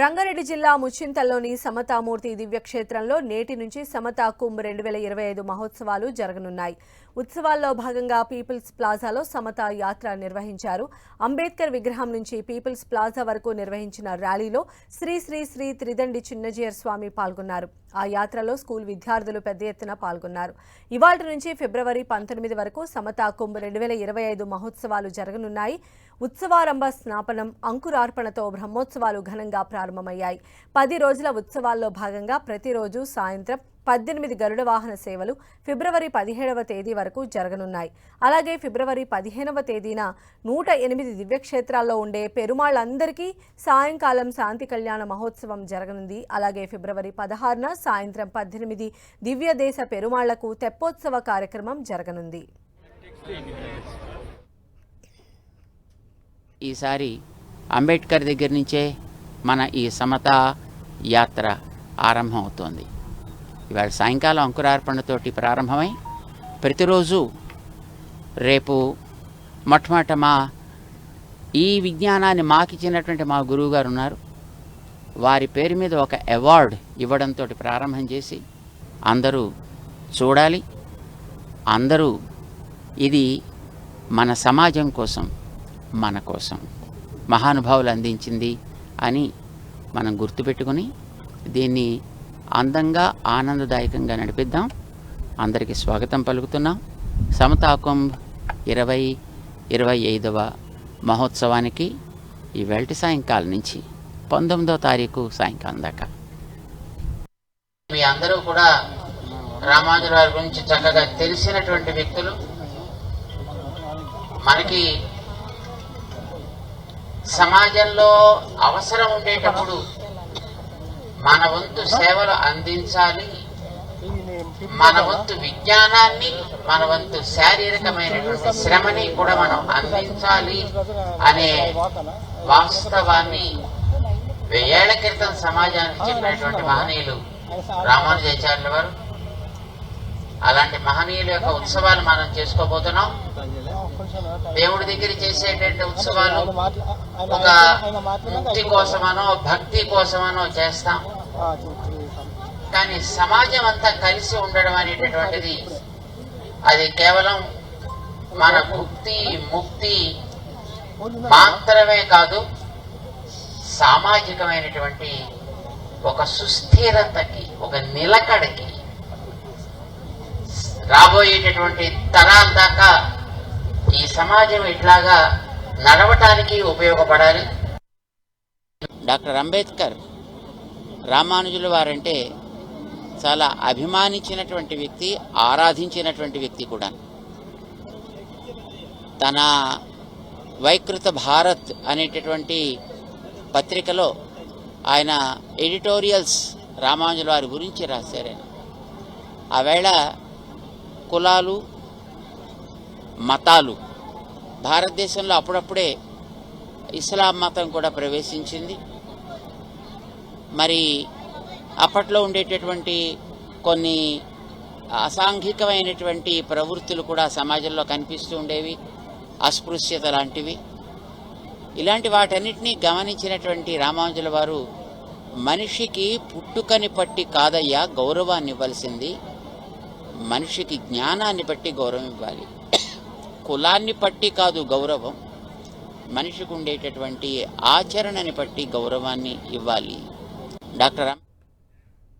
రంగారెడ్డి జిల్లా ముచ్చింతల్లోని సమతామూర్తి దివ్యక్షేత్రంలో నేటి నుంచి సమతా కుంభ్ రెండు వేల ఇరవై ఐదు మహోత్సవాలు జరగనున్నాయి. ఉత్సవాల్లో భాగంగా పీపుల్స్ ప్లాజాలో సమతా యాత్ర నిర్వహించారు. అంబేద్కర్ విగ్రహం నుంచి పీపుల్స్ ప్లాజా వరకు నిర్వహించిన ర్యాలీలో శ్రీ శ్రీ శ్రీ త్రిదండి చిన్నజీయర్ స్వామి పాల్గొన్నారు. ఆ యాత్రలో స్కూల్ విద్యార్థులు పెద్ద ఎత్తున పాల్గొన్నారు. ఇవాళ నుంచి ఫిబ్రవరి పంతొమ్మిది వరకు సమతా కుంభ్ రెండు వేల ఇరవై ఐదు మహోత్సవాలు జరగనున్నాయి. ఉత్సవారంభ స్నాపనం అంకురార్పణతో బ్రహ్మోత్సవాలు ఘనంగా ప్రారంభమయ్యాయి. పది రోజుల ఉత్సవాల్లో భాగంగా ప్రతిరోజు సాయంత్రం పద్దెనిమిది గరుడ వాహన సేవలు ఫిబ్రవరి పదిహేడవ తేదీ వరకు జరగనున్నాయి. అలాగే ఫిబ్రవరి పదిహేనవ తేదీన నూట ఎనిమిది దివ్యక్షేత్రాల్లో ఉండే పెరుమాళ్ళందరికీ సాయంకాలం శాంతి కళ్యాణ మహోత్సవం జరగనుంది. అలాగే ఫిబ్రవరి పదహారున సాయంత్రం పద్దెనిమిది దివ్య దేశ పెరుమాళ్ళకు తెప్పోత్సవ కార్యక్రమం జరగనుంది. ఈసారి అంబేద్కర్ దగ్గర నుంచే మన ఈ సమతా యాత్ర ఆరంభమవుతోంది. ఇవాళ సాయంకాలం అంకురార్పణతోటి ప్రారంభమై ప్రతిరోజు రేపు మొట్టమొదట మా ఈ విజ్ఞానాన్ని మాకిచ్చినటువంటి మా గురువు గారు ఉన్నారు వారి పేరు మీద ఒక అవార్డ్ ఇవ్వడంతో ప్రారంభం చేసి అందరూ చూడాలి. అందరూ ఇది మన సమాజం కోసం మన కోసం మహానుభావులు అందించింది అని మనం గుర్తుపెట్టుకుని దీన్ని అందంగా ఆనందదాయకంగా నడిపిద్దాం. అందరికీ స్వాగతం పలుకుతున్నాం. సమతాకం ఇరవై ఇరవై ఐదవ మహోత్సవానికి ఈ వెల్టి సాయంకాలం నుంచి పంతొమ్మిదో తారీఖు సాయంకాలం దాకా. మీ అందరూ కూడా రామానుజు గురించి చక్కగా తెలిసినటువంటి వ్యక్తులు. మనకి సమాజంలో అవసరం ఉండేటప్పుడు మన వంతు సేవలు అందించాలి. మన వంతు విజ్ఞానాన్ని మన వంతు శారీరకమైనటువంటి శ్రమని కూడా మనం అందించాలి అనే వాస్తవాన్ని వెయ్యేళ్ళ క్రితం సమాజానికి చెప్పినటువంటి మహనీయులు రామానుజాచార్యుల వారు. అలాంటి మహనీయుల యొక్క ఉత్సవాలు మనం చేసుకోబోతున్నాం. దేవుడి దగ్గర చేసేటువంటి ఉత్సవాలు ఒక ముక్తి కోసమనో భక్తి కోసమనో చేస్తాం. కానీ సమాజం అంతా కలిసి ఉండడం అనేటటువంటిది అది కేవలం మన ముక్తి ముక్తి మాత్రమే కాదు సామాజికమైనటువంటి ఒక సుస్థిరతకి ఒక నిలకడకి రాబోయేటటువంటి తరాల దాకా ఈ సమాజం ఇట్లాగా నడవటానికి ఉపయోగపడాలి. డాక్టర్ అంబేద్కర్ రామానుజుల వారంటే చాలా అభిమానించినటువంటి వ్యక్తి ఆరాధించినటువంటి వ్యక్తి కూడా. తన వైకృత భారత్ అనేటటువంటి పత్రికలో ఆయన ఎడిటోరియల్స్ రామానుజుల వారి గురించి రాశారు ఆయన. ఆవేళ కులాలు మతాలు. భారతదేశంలో అప్పుడప్పుడే ఇస్లాం మతం కూడా ప్రవేశించింది. మరి అప్పట్లో ఉండేటటువంటి కొన్ని అసాంఘికమైనటువంటి ప్రవృత్తులు కూడా సమాజంలో కనిపిస్తూ ఉండేవి. అస్పృశ్యత లాంటివి. ఇలాంటి వాటన్నిటినీ గమనించినటువంటి రామానుజుల వారు మనిషికి పుట్టుకని పట్టి కాదయ్యా గౌరవాన్ని ఇవ్వాల్సింది మనిషికి జ్ఞానాన్ని బట్టి గౌరవం ఇవ్వాలి. కులాన్ని పట్టి కాదు గౌరవం మనిషికి ఉండేటటువంటి ఆచరణని బట్టి గౌరవాన్ని ఇవ్వాలి. డాక్టర్